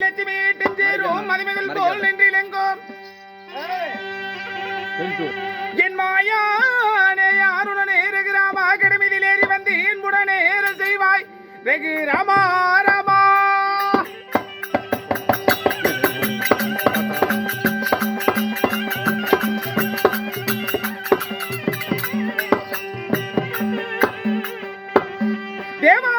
லட்சுமி சேரும் மதிமகள் போல் நின்றிலெங்கோம் என் மாயானே யாருடனே ரகுராமா கடமிதில் ஏறி வந்து என்புடனே ஏற செய்வாய். ரகு ராமா ராமா. தேவா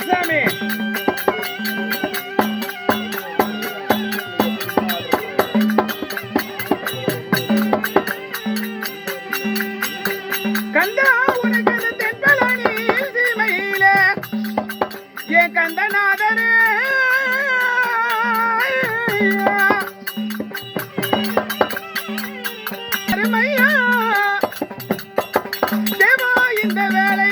சாமி கந்தா உனக்கு அந்த சீமையில கந்தநாதனே அருமையா. தேவா இந்த வேலை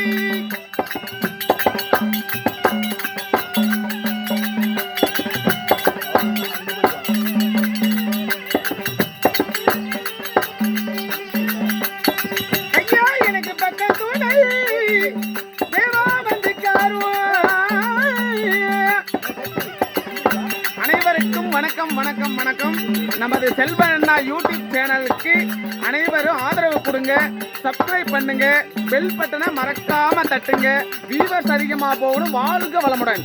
வணக்கம் வணக்கம் வணக்கம். நமது செல்வ அண்ணா யூடியூப் சேனலுக்கு அனைவரும் ஆதரவு கொடுங்க சப்ஸ்கிரைப் பண்ணுங்க பெல் பட்டனை மறக்காம தட்டுங்க. வியூவர்ஸ் அதிகமாக போகணும் வாழ்க வளமுடன்.